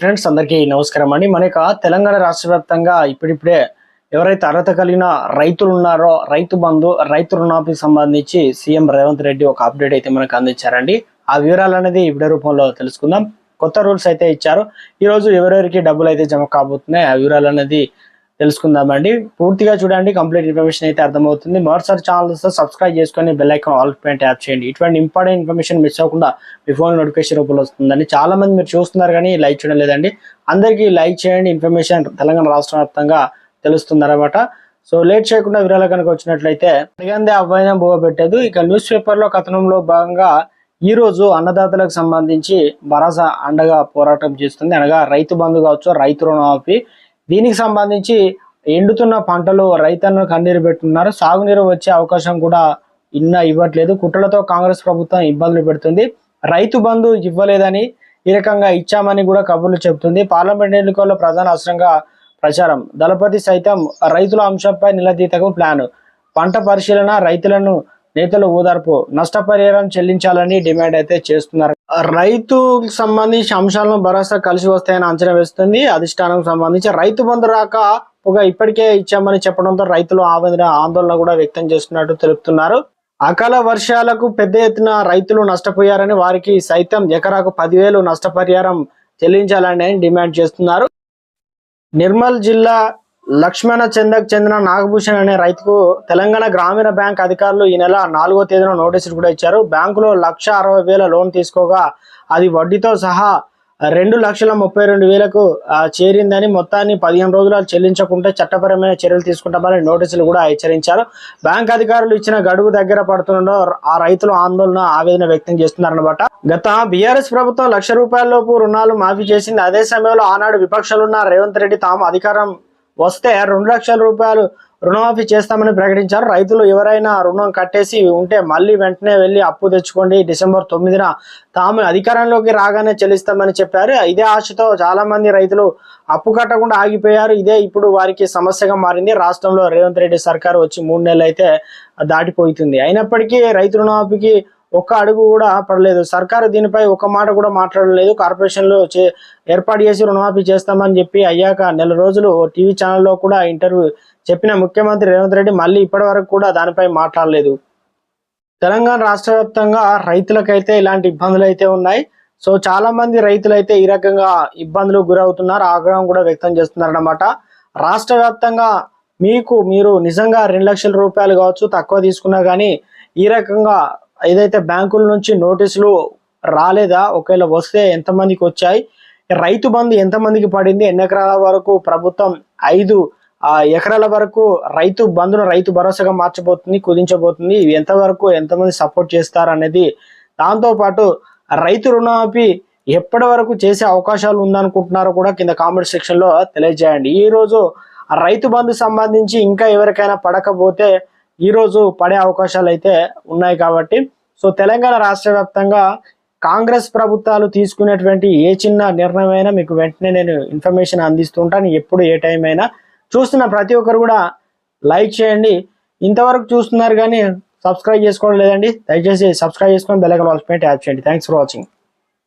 Friends అందరికీ నమస్కారం అండి. మన యొక్క తెలంగాణ రాష్ట్ర వ్యాప్తంగా ఇప్పుడిప్పుడే ఎవరైతే అర్హత కలిగిన రైతులు ఉన్నారో రైతు బంధు రైతు రుణాలకు సంబంధించి సీఎం రేవంత్ రెడ్డి ఒక అప్డేట్ అయితే మనకు అందించారండి. ఆ వివరాలు అనేది ఈ వీడియో రూపంలో తెలుసుకుందాం. కొత్త రూల్స్ అయితే ఇచ్చారు. ఈ రోజు ఎవరెవరికి డబ్బులు అయితే జమ కాబోతున్నాయి ఆ వివరాలు అనేది తెలుసుకుందామండి. పూర్తిగా చూడండి కంప్లీట్ ఇన్ఫర్మేషన్ అయితే అర్థమవుతుంది. మరోసారి ఛానల్స్ సబ్స్క్రైబ్ చేసుకొని bell icon all point tap చేయండి. ఇటువంటి ఇంపార్టెంట్ ఇన్ఫర్మేషన్ మిస్ అవ్వకుండా మీ ఫోన్ నోటిఫికేషన్ రూపంలో వస్తుందండి. చాలా మంది మీరు చూస్తున్నారు కానీ లైక్ చేయడం లేదండి. అందరికీ లైక్ చేయండి. ఇన్ఫర్మేషన్ తెలంగాణ రాష్ట్ర వ్యాప్తంగా తెలుస్తుంది అనమాట సో లేట్ చేయకుండా విరాళ కనుక వచ్చినట్లయితే అడిగందే అవ్వైనా బోవ పెట్టేది. ఇక న్యూస్ పేపర్లో కథనంలో భాగంగా ఈ రోజు అన్నదాతలకు సంబంధించి భరోసా అండగా పోరాటం చేస్తుంది. అనగా రైతు బంధు కావచ్చు రైతు రుణమాఫీ. దీనికి సంబంధించి ఎండుతున్న పంటలు రైతన్న కన్నీరు పెట్టున్నారు. సాగునీరు వచ్చే అవకాశం కూడా ఇన్న ఇవ్వట్లేదు. కుట్రలతో కాంగ్రెస్ ప్రభుత్వం ఇబ్బందులు పెడుతుంది. రైతు బంధు ఇవ్వలేదని ఈ రకంగా ఇచ్చామని కూడా కబుర్లు చెబుతుంది. పార్లమెంట్ ఎన్నికల్లో ప్రధాన అస్త్రంగా ప్రచారం. దళపతి సైతం రైతుల అంశంపై నిలదీతకు ప్లాన్. పంట పరిశీలన రైతులను నేతలు ఓదార్పు నష్టపరిహారం చెల్లించాలని డిమాండ్ అయితే చేస్తున్నారు. రైతుకు సంబంధించి అంశాలను భరోసా కలిసి వస్తాయని అంచనా వేస్తుంది. అధిష్టానం సంబంధించి రైతు బంధు రాక ఒక ఇప్పటికే ఇచ్చామని చెప్పడంతో రైతులు ఆవేదన ఆందోళన కూడా వ్యక్తం చేస్తున్నట్టు తెలుపుతున్నారు. అకాల వర్షాలకు పెద్ద ఎత్తున రైతులు నష్టపోయారని వారికి సైతం ఎకరాకు పదివేలు నష్టపరిహారం చెల్లించాలని డిమాండ్ చేస్తున్నారు. నిర్మల్ జిల్లా లక్ష్మణ చందకు చెందిన నాగభూషణ్ అనే రైతుకు తెలంగాణ గ్రామీణ బ్యాంక్ అధికారులు ఈ నెల నాలుగో తేదీన నోటీసులు కూడా ఇచ్చారు. బ్యాంకులో లక్ష అరవై వేల లోన్ తీసుకోగా అది వడ్డీతో సహా రెండు లక్షల ముప్పై రెండు వేలకు చేరిందని మొత్తాన్ని పదిహేను రోజులు చెల్లించకుంటే చట్టపరమైన చర్యలు తీసుకుంటామని నోటీసులు కూడా హెచ్చరించారు. బ్యాంక్ అధికారులు ఇచ్చిన గడువు దగ్గర పడుతుండో ఆ రైతులు ఆందోళన ఆవేదన వ్యక్తం చేస్తున్నారనమాట గత బీఆర్ఎస్ ప్రభుత్వం లక్ష రూపాయల లోపు రుణాలు మాఫీ చేసింది. అదే సమయంలో ఆనాడు విపక్షాలున్న రేవంత్ రెడ్డి తాము అధికారం వస్తే రెండు లక్షల రూపాయలు రుణమాఫీ చేస్తామని ప్రకటించారు. రైతులు ఎవరైనా రుణం కట్టేసి ఉంటే మళ్ళీ వెంటనే వెళ్ళి అప్పు తెచ్చుకోండి. డిసెంబర్ తొమ్మిదిన తాము అధికారంలోకి రాగానే చెల్లిస్తామని చెప్పారు. ఇదే ఆశతో చాలా మంది రైతులు అప్పు కట్టకుండా ఆగిపోయారు. ఇదే ఇప్పుడు వారికి సమస్యగా మారింది. రాష్ట్రంలో రేవంత్ రెడ్డి సర్కారు వచ్చి మూడు నెలలు అయితే దాటిపోతుంది. అయినప్పటికీ రైతు రుణమాఫీకి ఒక్క అడుగు కూడా పడలేదు. సర్కారు దీనిపై ఒక మాట కూడా మాట్లాడలేదు కార్పొరేషన్లో చే ఏర్పాటు చేసి రుణమాఫీ చేస్తామని చెప్పి అయ్యాక నెల రోజులు టీవీ ఛానల్లో కూడా ఇంటర్వ్యూ చెప్పిన ముఖ్యమంత్రి రేవంత్ రెడ్డి మళ్ళీ ఇప్పటి వరకు కూడా దానిపై మాట్లాడలేదు. తెలంగాణ రాష్ట్ర వ్యాప్తంగా రైతులకైతే ఇలాంటి ఇబ్బందులు అయితే ఉన్నాయి. సో చాలా మంది రైతులు అయితే ఈ రకంగా ఇబ్బందులు గురవుతున్నారు. ఆగ్రహం కూడా వ్యక్తం చేస్తున్నారన్నమాట. రాష్ట్ర వ్యాప్తంగా మీకు మీరు నిజంగా రెండు లక్షల రూపాయలు కావచ్చు తక్కువ తీసుకున్నా కానీ ఈ రకంగా ఏదైతే బ్యాంకుల నుంచి నోటీసులు రాలేదా? ఒకవేళ వస్తే ఎంతమందికి వచ్చాయి? రైతు బంధు ఎంతమందికి పడింది? ఎన్ని ఎకరాల వరకు ప్రభుత్వం ఐదు ఎకరాల వరకు రైతు బంధును రైతు భరోసాగా మార్చబోతుంది కుదించబోతుంది? ఇవి ఎంతవరకు ఎంతమంది సపోర్ట్ చేస్తారు అనేది దాంతో పాటు రైతు రుణమాఫీ ఎప్పటి వరకు చేసే అవకాశాలు ఉందనుకుంటున్నారో కూడా కింద కామెంట్ సెక్షన్లో తెలియజేయండి. ఈరోజు రైతు బంధు సంబంధించి ఇంకా ఎవరికైనా పడకపోతే ఈరోజు పడే అవకాశాలు అయితే ఉన్నాయి కాబట్టి సో తెలంగాణ రాష్ట్ర వ్యాప్తంగా కాంగ్రెస్ ప్రభుత్వాలు తీసుకునేటువంటి ఏ చిన్న నిర్ణయం అయినా మీకు వెంటనే నేను ఇన్ఫర్మేషన్ అందిస్తుంటాను. ఎప్పుడు ఏ టైం అయినా చూస్తున్న ప్రతి ఒక్కరు కూడా లైక్ చేయండి. ఇంతవరకు చూస్తున్నారు కానీ సబ్స్క్రైబ్ చేసుకోవడం లేదండి. దయచేసి సబ్స్క్రైబ్ చేసుకొని బెల్ వాల్స్ పెట్టి యాప్ చేయండి. Thanks for watching